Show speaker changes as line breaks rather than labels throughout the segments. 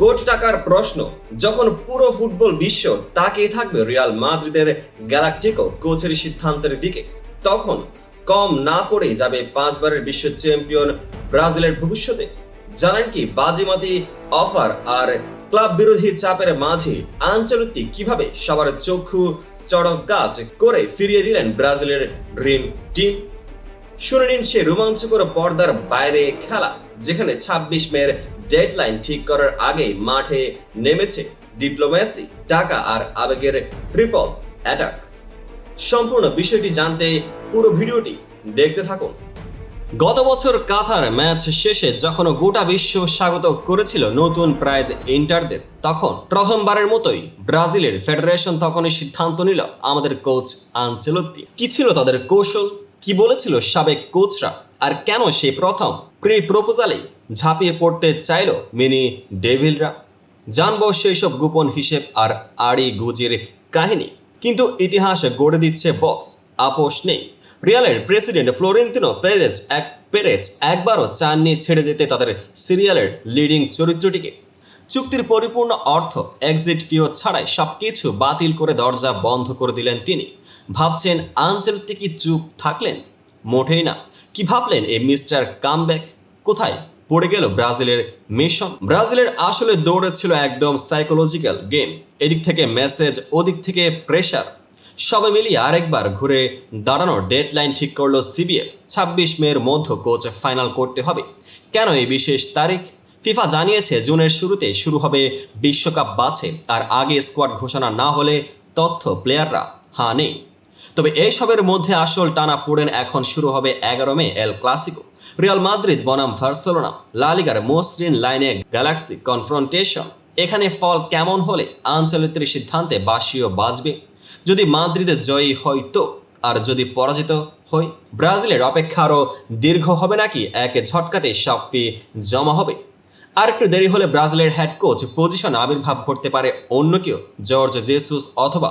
কোটি টাকার প্রশ্ন। যখন পুরো ফুটবল বিশ্ব তাকিয়ে থাকবে রিয়াল মাদ্রিদের গ্যালাকটিকো কোচের সিদ্ধান্তের দিকে, তখন কম না করেই যাবে পাঁচবারের বিশ্ব চ্যাম্পিয়ন ব্রাজিলের ভবিষ্যতে। জানেন কি বাজিমাতি, অফার আর ক্লাব বিরোধী চাপের মাঝে আঞ্চলিক কীভাবে সবার চক্ষু চড়ক গাছ করে ফিরিয়ে দিলেন ব্রাজিলের ড্রিম টিম? শুনে নিন সে রোমাঞ্চকর পর্দার বাইরে খেলা, যেখানে ২৬ মের ডেডলাইন ঠিক করার আগেই মাঠে নেমেছে ডিপ্লোম্যাসি, টাকা আর আবেগের ট্রিপল অ্যাটাক। সম্পূর্ণ বিষয়টি জানতে পুরো ভিডিওটি দেখতে থাকুন। গত বছর কাতার ম্যাচ শেষে যখন গোটা বিশ্ব স্বাগত করেছিল নতুন প্রাইজ ইন্টারদের, তখন প্রথমবারের মতোই ব্রাজিলের ফেডারেশন তখনই সিদ্ধান্ত নিল আমাদের কোচ আনচেলত্তি। কি ছিল তাদের কৌশল? কি বলেছিল সাবেক কোচরা? আর কেন সেই প্রথম প্রি প্রপোজালেই ঝাঁপিয়ে পড়তে চাইল মিনি ডেভিলরা। জানব সেই সব গোপন হিসেব আর আড়ি গুজির কাহিনী। কিন্তু ইতিহাস গড়ে দিচ্ছে বক্স, আপোষ নেই। রিয়ালের প্রেসিডেন্ট ফ্লোরেন্তিনো পেরেজ এক পেরেজ একবারও চাননি ছেড়ে যেতে তাদের সিরিয়ালের লিডিং চরিত্রটিকে। চুক্তির পরিপূর্ণ অর্থ এক্সিট ফিও ছাড়াই সবকিছু বাতিল করে দরজা বন্ধ করে দিলেন তিনি। ভাবছেন আঞ্চলিক কি চুপ থাকলেন? মোটেই না। কি ভাবলেন এই মিস্টার কামব্যাক? কোথায়? পড়ে গেল ব্রাজিলের মিশন। ব্রাজিলের আসলে দৌড়ে ছিল একদম সাইকোলজিক্যাল গেম এদিক থেকে মেসেজ ওদিক থেকে প্রেশার সবে মিলিয়ে আরেকবার ঘুরে দাঁড়ানোর ডেডলাইন ঠিক করল সিবিএফ ছাব্বিশ মের মধ্যে কোচ ফাইনাল করতে হবে। কেন এই বিশেষ তারিখ? ফিফা জানিয়েছে জুনের শুরুতে শুরু হবে বিশ্বকাপ বাছে। তার আগে স্কোয়াড ঘোষণা না হলে তথ্য প্লেয়াররা হা নেই। তবে এইসবের মধ্যে আসল টানা পড়েন এখন শুরু হবে এগারো মে এল ক্লাসিকো রিয়াল মাদ্রিদ বনাম ভার্সেলোনা লালিগার মসৃণ লাইনে গ্যালাক্সি কনফ্রন্টেশন এখানে ফল কেমন হলে আঞ্চলিকের সিদ্ধান্তে বাসিও বাজবে। যদি মাদ্রিদের জয়ী হয় তো, আর যদি পরাজিত হয়, ব্রাজিলের অপেক্ষা আরও দীর্ঘ হবে নাকি? এক ঝটকাতে সব ফি জমা হবে। আর একটু দেরি হলে ব্রাজিলের হেড কোচ পজিশন আবির্ভাব করতে পারে অন্য কেউ জর্জ জেসুস অথবা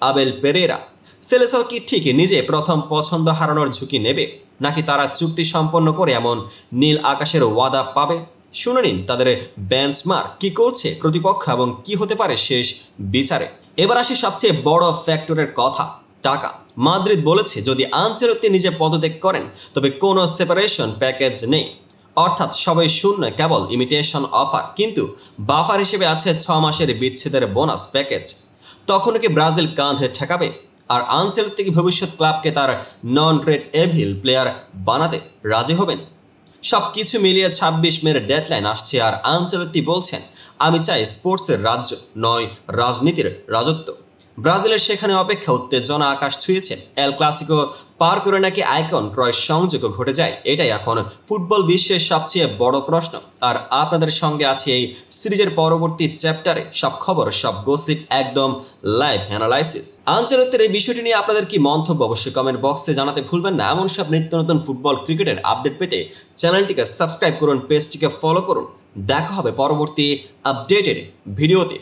আবেল পেরেরা সেলেসাও কি ঠিক নিজে প্রথম পছন্দ হারানোর ঝুঁকি নেবে? নাকি তারা চুক্তি সম্পন্ন করে এমন নীল আকাশের ওয়াদা পাবে? শুনে নিন তাদের বেঞ্চমার্ক কি করছে প্রতিপক্ষ এবং কি হতে পারে শেষ বিচারে। এবার আসি সবচেয়ে বড় ফ্যাক্টরের কথা, টাকা। মাদ্রিদ বলেছে, যদি আনচেলত্তি নিজে পদত্যাগ করেন, তবে কোনো সেপারেশন প্যাকেজ নেই। অর্থাৎ সবাই শূন্য, কেবল ইমিটেশন অফার কিন্তু বাফার হিসেবে আছে ছ মাসের বিচ্ছেদের বোনাস প্যাকেজ তখন কি ব্রাজিল কাঁধে ঠেকাবে? আর আনসেল থেকে ভবিষ্যৎ ক্লাবকে তার নন ট্রেড এভিল প্লেয়ার বানাতে রাজি হবেন। সব কিছু মিলিয়ে ছাব্বিশ মের ডেডলাইন আসছে আর আনসেলত্তি বলছেন, আমি চাই স্পোর্টসের রাজ্য, নয় রাজনীতির রাজত্ব। ব্রাজিলের সেখানে অপেক্ষা উত্তেজনা আকাশ ছুঁয়েছে। এল ক্লাসিকো পার করে নাকি আইকন ক্রয় সংযোগও ঘটে যায়। এটাই এখন ফুটবল বিশ্বের সবচেয়ে বড় প্রশ্ন। আর আপনাদের সঙ্গে আছে এই সিরিজের পরবর্তী চ্যাপ্টারে। সব খবর, সব গসিপ একদম লাইভ অ্যানালাইসিস আঞ্চলিকের এই বিষয়টি নিয়ে আপনাদের কি মন্তব্য অবশ্যই কমেন্ট বক্সে জানাতে ভুলবেন না। এমন সব নিত্য নতুন ফুটবল ক্রিকেটের আপডেট পেতে চ্যানেলটিকে সাবস্ক্রাইব করুন পেজটিকে ফলো করুন। দেখা হবে পরবর্তী আপডেটেড ভিডিওতে।